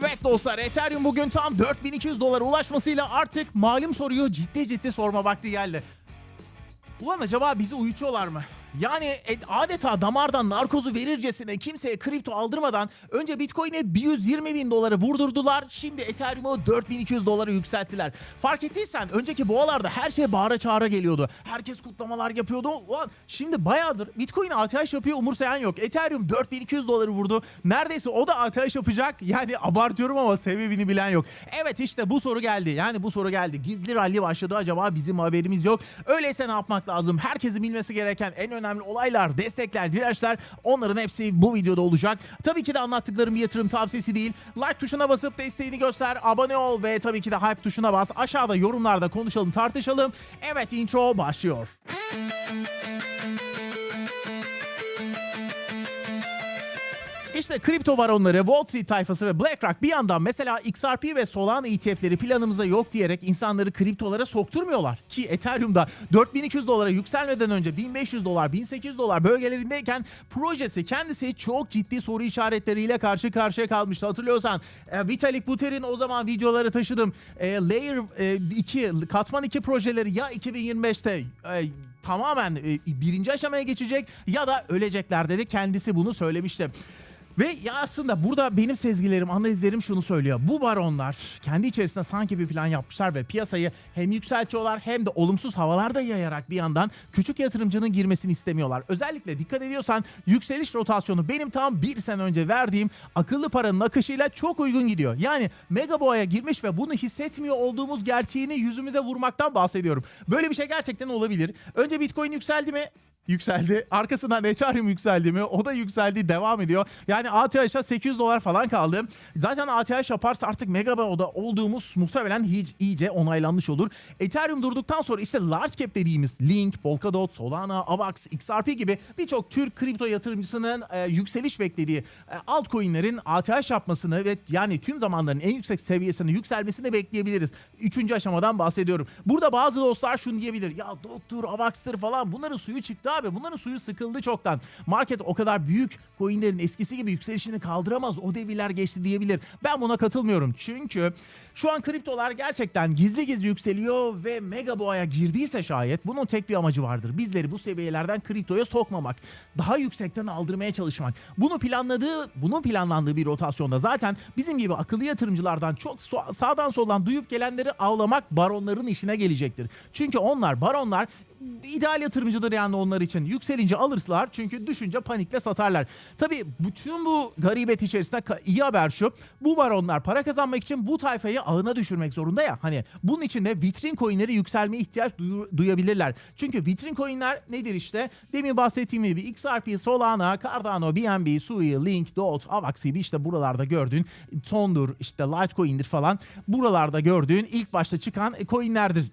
Evet dostlar Ethereum bugün tam 4200 dolara ulaşmasıyla artık malum soruyu ciddi ciddi sorma vakti geldi. Ulan acaba bizi uyutuyorlar mı? Yani et- adeta damardan narkozu verircesine kimseye kripto aldırmadan önce Bitcoin'e 120 bin doları vurdurdular. Şimdi Ethereum'u 4200 dolara yükselttiler. Fark ettiysen önceki boğalarda her şey bağıra çağıra geliyordu. Herkes kutlamalar yapıyordu. Ulan şimdi bayağıdır Bitcoin ATH yapıyor umursayan yok. Ethereum 4200 doları vurdu. Neredeyse o da ATH yapacak. Yani abartıyorum ama sebebini bilen yok. Evet işte bu soru geldi. Yani bu soru geldi. Gizli rally başladı acaba bizim haberimiz yok. Öyleyse ne yapmak lazım? Herkesin bilmesi gereken en olaylar, destekler, dirençler onların hepsi bu videoda olacak. Tabii ki de anlattıklarım bir yatırım tavsiyesi değil. Like tuşuna basıp desteğini göster, abone ol ve tabii ki de hype tuşuna bas. Aşağıda yorumlarda konuşalım, tartışalım. Evet intro başlıyor. İşte kripto baronları, Wall Street tayfası ve BlackRock bir yandan mesela XRP ve Solana ETF'leri planımızda yok diyerek insanları kriptolara sokturmuyorlar. Ki Ethereum'da 4200 dolara yükselmeden önce 1500 dolar, 1800 dolar bölgelerindeyken projesi kendisi çok ciddi soru işaretleriyle karşı karşıya kalmıştı. Hatırlıyorsan e, Vitalik Buterin o zaman videoları taşıdım. E, Layer e, 2, Katman 2 projeleri ya 2025'te e, tamamen e, birinci aşamaya geçecek ya da ölecekler dedi. Kendisi bunu söylemişti. Ve ya aslında burada benim sezgilerim, analizlerim şunu söylüyor. Bu baronlar kendi içerisinde sanki bir plan yapmışlar ve piyasayı hem yükseltiyorlar hem de olumsuz havalarda yayarak bir yandan küçük yatırımcının girmesini istemiyorlar. Özellikle dikkat ediyorsan yükseliş rotasyonu benim tam bir sene önce verdiğim akıllı paranın akışıyla çok uygun gidiyor. Yani mega boğaya girmiş ve bunu hissetmiyor olduğumuz gerçeğini yüzümüze vurmaktan bahsediyorum. Böyle bir şey gerçekten olabilir. Önce Bitcoin yükseldi mi? Yükseldi. Arkasından Ethereum yükseldi mi? O da yükseldi, devam ediyor. Yani ATH'a 800 dolar falan kaldı. Zaten ATH yaparsa artık Megabo'da olduğumuz muhtemelen hiç iyice onaylanmış olur. Ethereum durduktan sonra işte large cap dediğimiz Link, Polkadot, Solana, Avax, XRP gibi birçok Türk kripto yatırımcısının e, yükseliş beklediği e, altcoin'lerin ATH yapmasını ve yani tüm zamanların en yüksek seviyesine yükselmesini bekleyebiliriz. Üçüncü aşamadan bahsediyorum. Burada bazı dostlar şunu diyebilir. Ya Doktor, Avax'tır falan bunların suyu çıktı abi. Bunların suyu sıkıldı çoktan. Market o kadar büyük coinlerin eskisi gibi yükselişini kaldıramaz. O devirler geçti diyebilir. Ben buna katılmıyorum. Çünkü şu an kriptolar gerçekten gizli gizli yükseliyor ve mega boğaya girdiyse şayet bunun tek bir amacı vardır. Bizleri bu seviyelerden kriptoya sokmamak. Daha yüksekten aldırmaya çalışmak. Bunu planladığı, bunun planlandığı bir rotasyonda zaten bizim gibi akıllı yatırımcılardan çok sağdan soldan duyup gelenleri avlamak baronların işine gelecektir. Çünkü onlar baronlar ideal yatırımcıdır yani onlar için. Yükselince alırlar çünkü düşünce panikle satarlar. Tabii bütün bu garibet içerisinde iyi haber şu. Bu baronlar para kazanmak için bu tayfayı ağına düşürmek zorunda ya. Hani bunun için de vitrin coinleri yükselmeye ihtiyaç duyabilirler. Çünkü vitrin coinler nedir işte? Demin bahsettiğim gibi XRP, Solana, Cardano, BNB, Sui, Link, DOT, Avax gibi işte buralarda gördüğün Tondur, işte Litecoin'dir falan. Buralarda gördüğün ilk başta çıkan coinlerdir.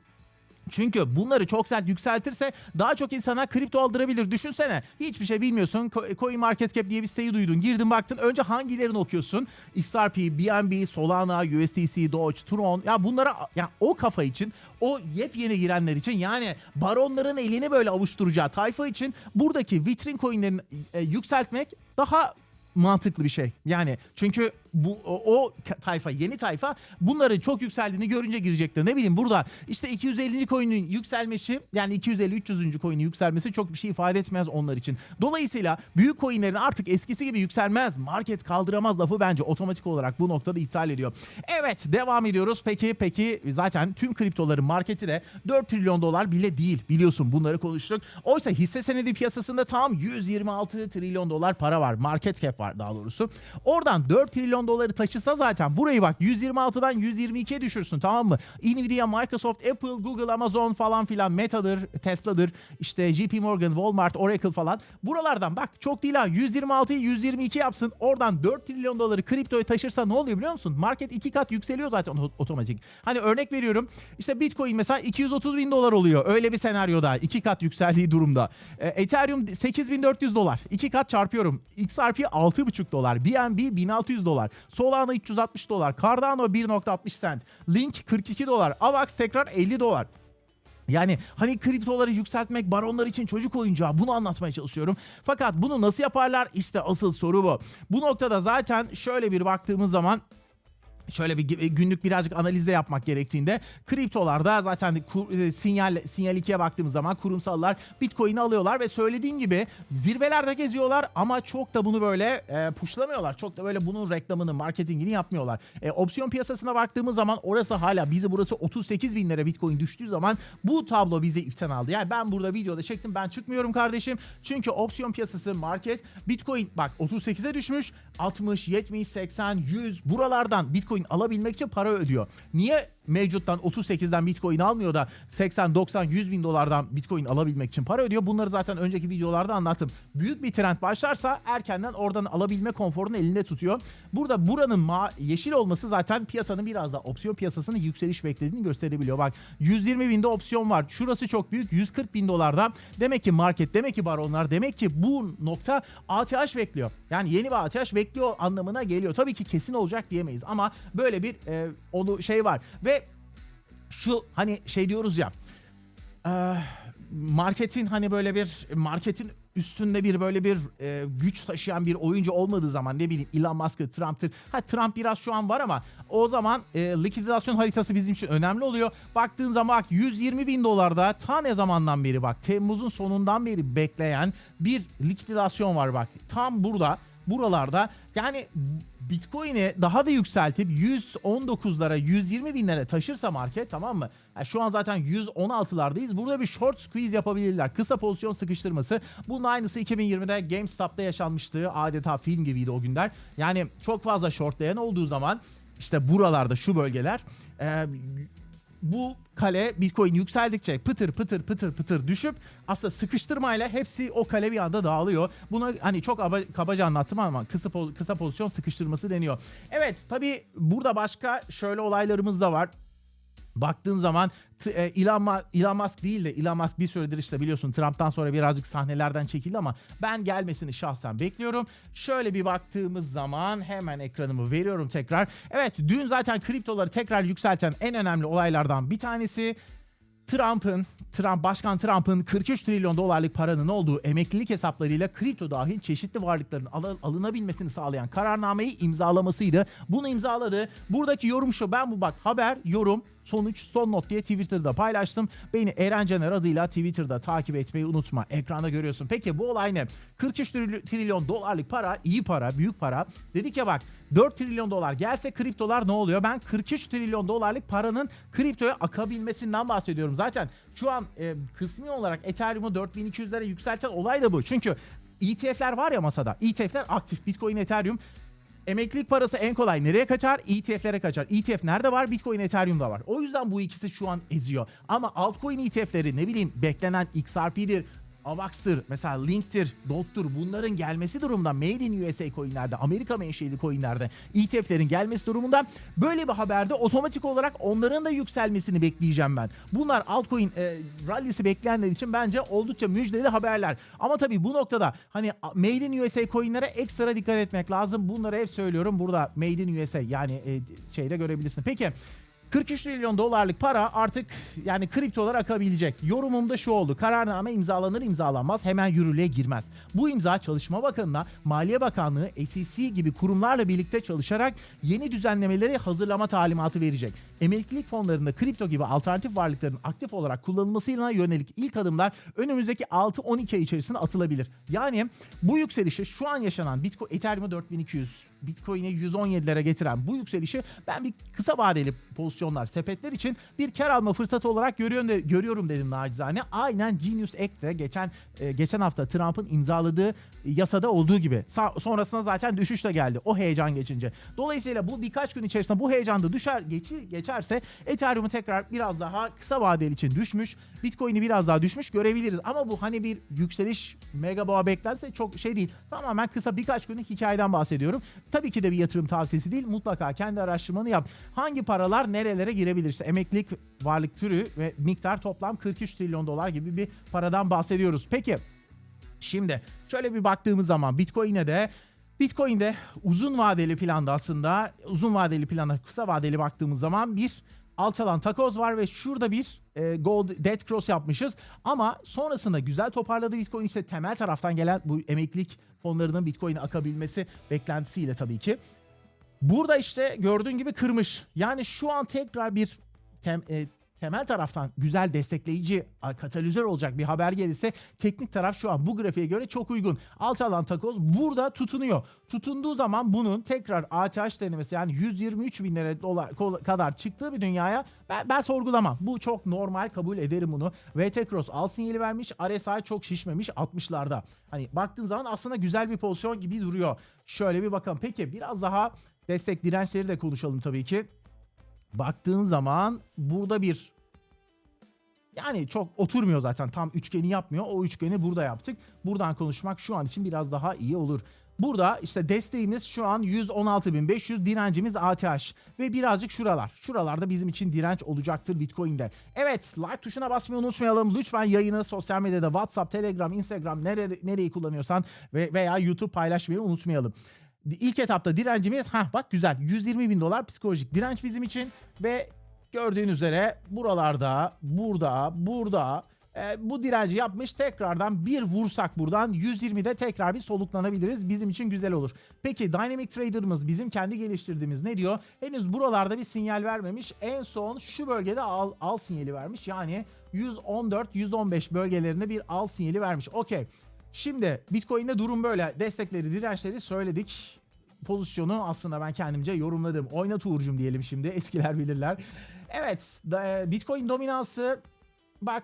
Çünkü bunları çok sert yükseltirse daha çok insana kripto aldırabilir. Düşünsene hiçbir şey bilmiyorsun. Co- Coin Market Cap diye bir siteyi duydun. Girdin baktın. Önce hangilerini okuyorsun? XRP, BNB, Solana, USDC, Doge, Tron. Ya bunlara ya o kafa için o yepyeni girenler için yani baronların elini böyle avuşturacağı tayfa için buradaki vitrin coinlerini e, yükseltmek daha mantıklı bir şey. Yani çünkü bu o, tayfa yeni tayfa bunların çok yükseldiğini görünce girecektir. Ne bileyim burada işte 250. coin'in yükselmesi yani 250 300. coin'in yükselmesi çok bir şey ifade etmez onlar için. Dolayısıyla büyük coin'lerin artık eskisi gibi yükselmez. Market kaldıramaz lafı bence otomatik olarak bu noktada iptal ediyor. Evet devam ediyoruz. Peki peki zaten tüm kriptoların marketi de 4 trilyon dolar bile değil. Biliyorsun bunları konuştuk. Oysa hisse senedi piyasasında tam 126 trilyon dolar para var. Market cap var daha doğrusu. Oradan 4 trilyon doları taşısa zaten burayı bak 126'dan 122'ye düşürsün tamam mı? Nvidia, Microsoft, Apple, Google, Amazon falan filan Meta'dır, Tesla'dır, işte JP Morgan, Walmart, Oracle falan. Buralardan bak çok değil ha 126'yı 122 yapsın. Oradan 4 trilyon doları kriptoya taşırsa ne oluyor biliyor musun? Market iki kat yükseliyor zaten otomatik. Hani örnek veriyorum işte Bitcoin mesela 230 bin dolar oluyor. Öyle bir senaryoda iki kat yükseldiği durumda. E, Ethereum 8400 dolar. iki kat çarpıyorum. XRP 6,5 dolar. BNB 1600 dolar. Solana 360 dolar. Cardano 1.60 cent. Link 42 dolar. Avax tekrar 50 dolar. Yani hani kriptoları yükseltmek baronlar için çocuk oyuncağı bunu anlatmaya çalışıyorum. Fakat bunu nasıl yaparlar? İşte asıl soru bu. Bu noktada zaten şöyle bir baktığımız zaman şöyle bir günlük birazcık analizde yapmak gerektiğinde kriptolarda zaten kur, e, sinyal sinyal 2'ye baktığımız zaman kurumsallar Bitcoin'i alıyorlar ve söylediğim gibi zirvelerde geziyorlar ama çok da bunu böyle e, pushlamıyorlar. Çok da böyle bunun reklamını, marketingini yapmıyorlar. E, opsiyon piyasasına baktığımız zaman orası hala bizi burası 38 bin lira Bitcoin düştüğü zaman bu tablo bizi ipten aldı. Yani ben burada videoda çektim ben çıkmıyorum kardeşim. Çünkü opsiyon piyasası market Bitcoin bak 38'e düşmüş 60, 70, 80, 100 buralardan Bitcoin alabilmek için para ödüyor. Niye mevcuttan 38'den Bitcoin almıyor da 80, 90, 100 bin dolardan Bitcoin alabilmek için para ödüyor. Bunları zaten önceki videolarda anlattım. Büyük bir trend başlarsa erkenden oradan alabilme konforunu elinde tutuyor. Burada buranın yeşil olması zaten piyasanın biraz da opsiyon piyasasının yükseliş beklediğini gösterebiliyor. Bak 120 binde opsiyon var. Şurası çok büyük 140 bin dolarda. Demek ki market demek ki baronlar demek ki bu nokta ATH bekliyor. Yani yeni bir ATH bekliyor anlamına geliyor. Tabii ki kesin olacak diyemeyiz ama böyle bir e, onu şey var ve şu hani şey diyoruz ya marketin hani böyle bir marketin üstünde bir böyle bir e, güç taşıyan bir oyuncu olmadığı zaman ne bileyim Elon Musk'ı Trump'tır. Ha Trump biraz şu an var ama o zaman e, likidasyon haritası bizim için önemli oluyor. Baktığın zaman bak 120 bin dolarda ta ne zamandan beri bak Temmuz'un sonundan beri bekleyen bir likidasyon var bak. Tam burada buralarda yani Bitcoin'i daha da yükseltip 119'lara 120 binlere taşırsa market tamam mı? Yani şu an zaten 116'lardayız. Burada bir short squeeze yapabilirler. Kısa pozisyon sıkıştırması. Bunun aynısı 2020'de GameStop'ta yaşanmıştı. Adeta film gibiydi o günler. Yani çok fazla shortlayan olduğu zaman işte buralarda şu bölgeler e, bu kale Bitcoin yükseldikçe pıtır pıtır pıtır pıtır düşüp aslında sıkıştırmayla hepsi o kale bir anda dağılıyor. Buna hani çok aba- kabaca anlattım ama kısa kısa pozisyon sıkıştırması deniyor. Evet tabii burada başka şöyle olaylarımız da var. Baktığın zaman e, Elon, Elon Musk değil de Elon Musk bir süredir işte biliyorsun Trump'tan sonra birazcık sahnelerden çekildi ama ben gelmesini şahsen bekliyorum. Şöyle bir baktığımız zaman hemen ekranımı veriyorum tekrar. Evet dün zaten kriptoları tekrar yükselten en önemli olaylardan bir tanesi Trump'ın, Trump Başkan Trump'ın 43 trilyon dolarlık paranın olduğu emeklilik hesaplarıyla kripto dahil çeşitli varlıkların al- alınabilmesini sağlayan kararnameyi imzalamasıydı. Bunu imzaladı. Buradaki yorum şu. Ben bu bak haber, yorum, sonuç, son not diye Twitter'da paylaştım. Beni Eren Caner adıyla Twitter'da takip etmeyi unutma. Ekranda görüyorsun. Peki bu olay ne? 43 trilyon- dolarlık para, iyi para, büyük para. Dedik ya bak 4 trilyon dolar gelse kriptolar ne oluyor? Ben 43 trilyon dolarlık paranın kriptoya akabilmesinden bahsediyorum. Zaten şu an e, kısmi olarak Ethereum'u 4200'lere yükselten olay da bu. Çünkü ETF'ler var ya masada. ETF'ler aktif. Bitcoin, Ethereum. Emeklilik parası en kolay nereye kaçar? ETF'lere kaçar. ETF nerede var? Bitcoin, Ethereum'da var. O yüzden bu ikisi şu an eziyor. Ama altcoin ETF'leri ne bileyim beklenen XRP'dir, Avax'tır, mesela Link'tir, Dot'tur bunların gelmesi durumunda Made in USA coinlerde, Amerika menşeli coinlerde ETF'lerin gelmesi durumunda böyle bir haberde otomatik olarak onların da yükselmesini bekleyeceğim ben. Bunlar altcoin e, rallisi bekleyenler için bence oldukça müjdeli haberler. Ama tabii bu noktada hani Made in USA coinlere ekstra dikkat etmek lazım. Bunları hep söylüyorum. Burada Made in USA yani e, şeyde görebilirsin. Peki 43 trilyon dolarlık para artık yani kriptolar akabilecek. Yorumum da şu oldu. Kararname imzalanır imzalanmaz hemen yürürlüğe girmez. Bu imza Çalışma Bakanı'na, Maliye Bakanlığı, SEC gibi kurumlarla birlikte çalışarak yeni düzenlemeleri hazırlama talimatı verecek. Emeklilik fonlarında kripto gibi alternatif varlıkların aktif olarak kullanılmasıyla yönelik ilk adımlar önümüzdeki 6-12 ay içerisinde atılabilir. Yani bu yükselişi şu an yaşanan Bitcoin, Ethereum'u 4200, Bitcoin'i 117'lere getiren bu yükselişi ben bir kısa vadeli pozisyonlar, sepetler için bir kar alma fırsatı olarak görüyorum, de, görüyorum dedim nacizane. Aynen Genius Act'te geçen e, geçen hafta Trump'ın imzaladığı yasada olduğu gibi. Sa- sonrasında zaten düşüş de geldi o heyecan geçince. Dolayısıyla bu birkaç gün içerisinde bu heyecanda düşer geçir, geçerse Ethereum'u tekrar biraz daha kısa vadeli için düşmüş. Bitcoin'i biraz daha düşmüş görebiliriz. Ama bu hani bir yükseliş mega boğa beklense çok şey değil. Tamamen kısa birkaç günlük hikayeden bahsediyorum. Tabii ki de bir yatırım tavsiyesi değil. Mutlaka kendi araştırmanı yap. Hangi paralar nerelere girebilir? İşte emeklilik varlık türü ve miktar toplam 43 trilyon dolar gibi bir paradan bahsediyoruz. Peki Şimdi şöyle bir baktığımız zaman Bitcoin'e de Bitcoin'de uzun vadeli planda aslında uzun vadeli plana kısa vadeli baktığımız zaman bir alçalan takoz var ve şurada bir e, gold dead cross yapmışız. Ama sonrasında güzel toparladı Bitcoin işte temel taraftan gelen bu emeklilik fonlarının Bitcoin'e akabilmesi beklentisiyle tabii ki. Burada işte gördüğün gibi kırmış. Yani şu an tekrar bir tem- e, temel taraftan güzel destekleyici katalizör olacak bir haber gelirse teknik taraf şu an bu grafiğe göre çok uygun. Alt alan takoz burada tutunuyor. Tutunduğu zaman bunun tekrar ATH denemesi yani 123 bin lira dolar kadar çıktığı bir dünyaya ben, ben sorgulamam. Bu çok normal kabul ederim bunu. VT Cross al sinyali vermiş. RSI çok şişmemiş 60'larda. Hani baktığın zaman aslında güzel bir pozisyon gibi duruyor. Şöyle bir bakalım. Peki biraz daha destek dirençleri de konuşalım tabii ki baktığın zaman burada bir yani çok oturmuyor zaten tam üçgeni yapmıyor. O üçgeni burada yaptık. Buradan konuşmak şu an için biraz daha iyi olur. Burada işte desteğimiz şu an 116.500 direncimiz ATH ve birazcık şuralar. Şuralarda bizim için direnç olacaktır Bitcoin'de. Evet like tuşuna basmayı unutmayalım. Lütfen yayını sosyal medyada WhatsApp, Telegram, Instagram nere, nereyi kullanıyorsan ve veya YouTube paylaşmayı unutmayalım. İlk etapta direncimiz ha bak güzel 120 bin dolar psikolojik direnç bizim için ve gördüğün üzere buralarda burada burada e, bu direnci yapmış tekrardan bir vursak buradan 120'de tekrar bir soluklanabiliriz bizim için güzel olur. Peki Dynamic Trader'ımız bizim kendi geliştirdiğimiz ne diyor? Henüz buralarda bir sinyal vermemiş en son şu bölgede al, al sinyali vermiş yani 114-115 bölgelerinde bir al sinyali vermiş okey. Şimdi Bitcoin'de durum böyle. Destekleri, dirençleri söyledik. Pozisyonu aslında ben kendimce yorumladım. Oynat Uğur'cum diyelim şimdi. Eskiler bilirler. Evet. da- Bitcoin dominansı bak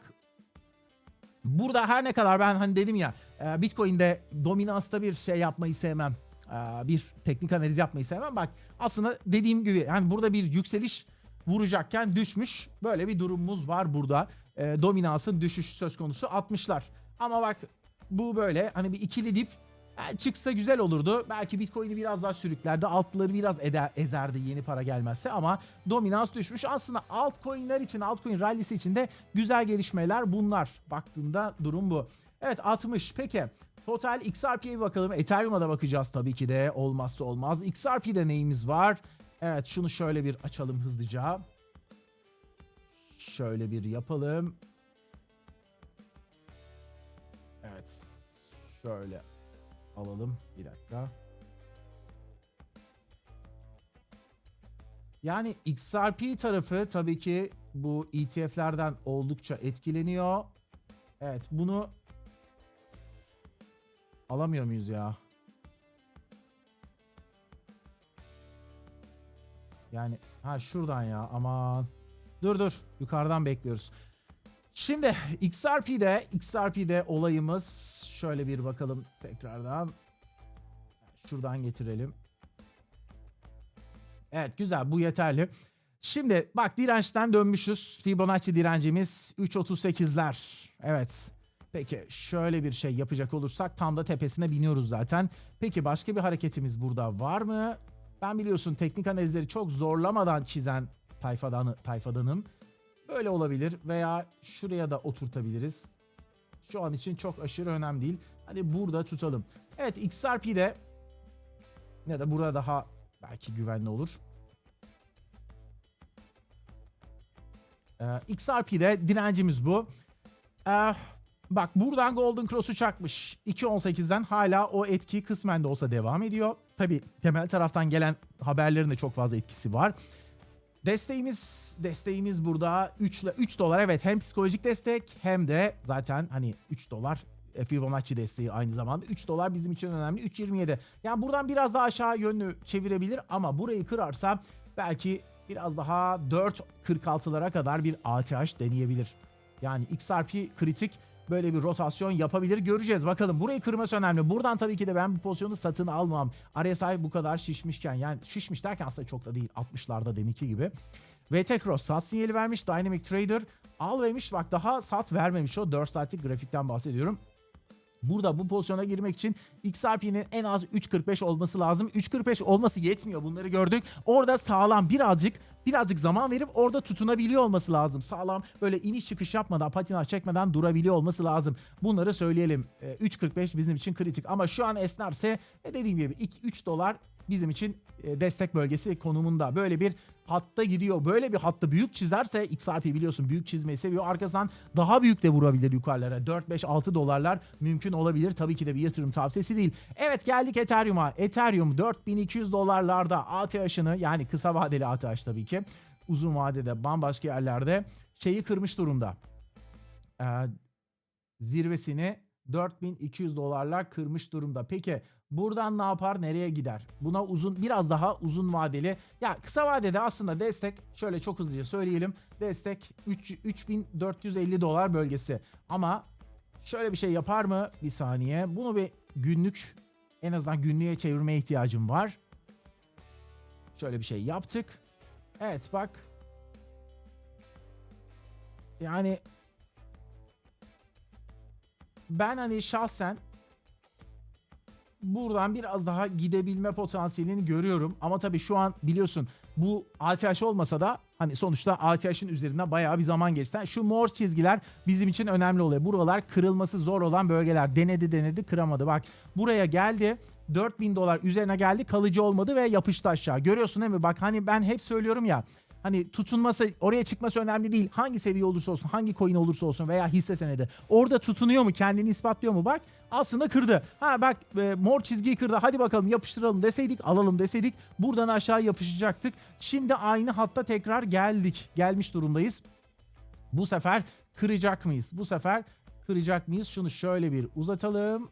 burada her ne kadar ben hani dedim ya e, Bitcoin'de dominansta bir şey yapmayı sevmem. e, Bir teknik analiz yapmayı sevmem. Bak aslında dediğim gibi yani burada bir yükseliş vuracakken düşmüş. Böyle bir durumumuz var burada. E, dominansın düşüş söz konusu 60'lar. Ama bak bu böyle hani bir ikili dip e, çıksa güzel olurdu. Belki Bitcoin'i biraz daha sürüklerdi. Altları biraz eder, ezerdi yeni para gelmezse ama dominans düşmüş. Aslında altcoin'ler için, altcoin rallisi için de güzel gelişmeler bunlar. Baktığında durum bu. Evet 60. Peki Total XRP'ye bakalım. Ethereum'a da bakacağız tabii ki de. Olmazsa olmaz. XRP'de neyimiz var? Evet şunu şöyle bir açalım hızlıca. Şöyle bir yapalım. Evet. Şöyle alalım. Bir dakika. Yani XRP tarafı tabii ki bu ETF'lerden oldukça etkileniyor. Evet bunu alamıyor muyuz ya? Yani ha şuradan ya aman. Dur dur yukarıdan bekliyoruz. Şimdi XRP'de XRP'de olayımız şöyle bir bakalım tekrardan. Şuradan getirelim. Evet güzel bu yeterli. Şimdi bak dirençten dönmüşüz. Fibonacci direncimiz 3.38'ler. Evet. Peki şöyle bir şey yapacak olursak tam da tepesine biniyoruz zaten. Peki başka bir hareketimiz burada var mı? Ben biliyorsun teknik analizleri çok zorlamadan çizen tayfadan, tayfadanım. Böyle olabilir veya şuraya da oturtabiliriz. Şu an için çok aşırı önemli değil. Hadi burada tutalım. Evet XRP'de ya da burada daha belki güvenli olur. Ee, XRP'de direncimiz bu. Ee, bak buradan Golden Cross'u çakmış. 2.18'den hala o etki kısmen de olsa devam ediyor. Tabi temel taraftan gelen haberlerin de çok fazla etkisi var. Desteğimiz desteğimiz burada 3 3 dolar. Evet hem psikolojik destek hem de zaten hani 3 dolar. E, Fibonacci desteği aynı zamanda. 3 dolar bizim için önemli. 3.27. Yani buradan biraz daha aşağı yönlü çevirebilir ama burayı kırarsa belki biraz daha 4.46'lara kadar bir ATH deneyebilir. Yani XRP kritik böyle bir rotasyon yapabilir. Göreceğiz bakalım. Burayı kırması önemli. Buradan tabii ki de ben bu pozisyonu satın almam. RSI bu kadar şişmişken yani şişmiş derken aslında çok da değil. 60'larda deminki gibi. VT Cross sat sinyali vermiş. Dynamic Trader al vermiş. Bak daha sat vermemiş o. 4 saatlik grafikten bahsediyorum. Burada bu pozisyona girmek için XRP'nin en az 3.45 olması lazım. 3.45 olması yetmiyor bunları gördük. Orada sağlam birazcık birazcık zaman verip orada tutunabiliyor olması lazım. Sağlam böyle iniş çıkış yapmadan patinaj çekmeden durabiliyor olması lazım. Bunları söyleyelim. E, 3.45 bizim için kritik ama şu an esnerse e, dediğim gibi 2, 3 dolar bizim için e, destek bölgesi konumunda. Böyle bir hatta gidiyor. Böyle bir hatta büyük çizerse XRP biliyorsun büyük çizmeyi seviyor. Arkasından daha büyük de vurabilir yukarılara. 4 5 6 dolarlar mümkün olabilir. Tabii ki de bir yatırım tavsiyesi değil. Evet geldik Ethereum'a. Ethereum 4200 dolarlarda ATH'ını yani kısa vadeli ATH tabii ki uzun vadede bambaşka yerlerde şeyi kırmış durumda. Ee, zirvesini 4200 dolarlar kırmış durumda. Peki buradan ne yapar? Nereye gider? Buna uzun biraz daha uzun vadeli. Ya kısa vadede aslında destek şöyle çok hızlıca söyleyelim. Destek 3, 3450 dolar bölgesi. Ama şöyle bir şey yapar mı? Bir saniye. Bunu bir günlük en azından günlüğe çevirmeye ihtiyacım var. Şöyle bir şey yaptık. Evet bak. Yani ben hani şahsen buradan biraz daha gidebilme potansiyelini görüyorum. Ama tabii şu an biliyorsun bu ATH olmasa da hani sonuçta ATH'in üzerinden bayağı bir zaman geçti. Şu mor çizgiler bizim için önemli oluyor. Buralar kırılması zor olan bölgeler. Denedi denedi kıramadı. Bak buraya geldi. 4000 dolar üzerine geldi kalıcı olmadı ve yapıştı aşağı. Görüyorsun değil mi? Bak hani ben hep söylüyorum ya Hani tutunması, oraya çıkması önemli değil. Hangi seviye olursa olsun, hangi coin olursa olsun veya hisse senedi. Orada tutunuyor mu, kendini ispatlıyor mu? Bak aslında kırdı. Ha bak e, mor çizgiyi kırdı. Hadi bakalım yapıştıralım deseydik, alalım deseydik buradan aşağı yapışacaktık. Şimdi aynı hatta tekrar geldik. Gelmiş durumdayız. Bu sefer kıracak mıyız? Bu sefer kıracak mıyız? Şunu şöyle bir uzatalım.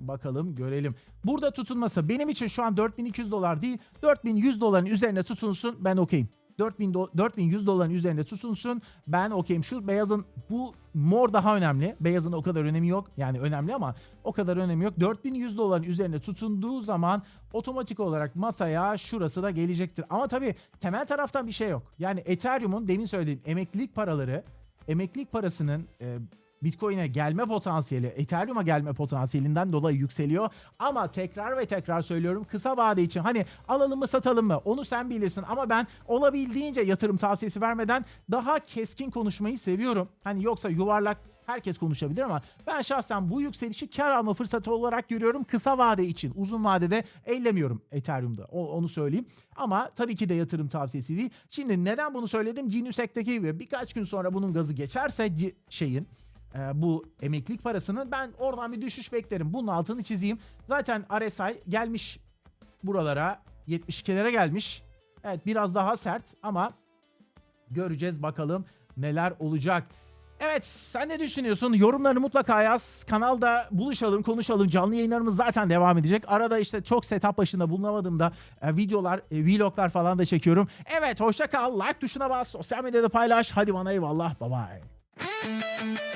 Bakalım görelim. Burada tutunması benim için şu an 4200 dolar değil 4100 doların üzerine tutunsun ben okeyim. 4000 do- 4100 doların üzerinde tutunsun. Ben okeyim. Şu beyazın bu mor daha önemli. Beyazın o kadar önemi yok. Yani önemli ama o kadar önemi yok. 4100 doların üzerine tutunduğu zaman otomatik olarak masaya şurası da gelecektir. Ama tabii temel taraftan bir şey yok. Yani Ethereum'un demin söylediğim emeklilik paraları emeklilik parasının e, Bitcoin'e gelme potansiyeli, Ethereum'a gelme potansiyelinden dolayı yükseliyor. Ama tekrar ve tekrar söylüyorum kısa vade için hani alalım mı satalım mı onu sen bilirsin. Ama ben olabildiğince yatırım tavsiyesi vermeden daha keskin konuşmayı seviyorum. Hani yoksa yuvarlak herkes konuşabilir ama ben şahsen bu yükselişi kar alma fırsatı olarak görüyorum kısa vade için. Uzun vadede ellemiyorum Ethereum'da. O- onu söyleyeyim. Ama tabii ki de yatırım tavsiyesi değil. Şimdi neden bunu söyledim? Geniusec'teki gibi birkaç gün sonra bunun gazı geçerse şeyin e, bu emeklilik parasının ben oradan bir düşüş beklerim. Bunun altını çizeyim. Zaten RSI gelmiş buralara 72'lere gelmiş. Evet biraz daha sert ama göreceğiz bakalım neler olacak. Evet sen ne düşünüyorsun? Yorumlarını mutlaka yaz. Kanalda buluşalım, konuşalım. Canlı yayınlarımız zaten devam edecek. Arada işte çok setup başında bulunamadığımda e, videolar, e, vloglar falan da çekiyorum. Evet hoşça kal. Like tuşuna bas. Sosyal medyada paylaş. Hadi bana eyvallah. Bye bye.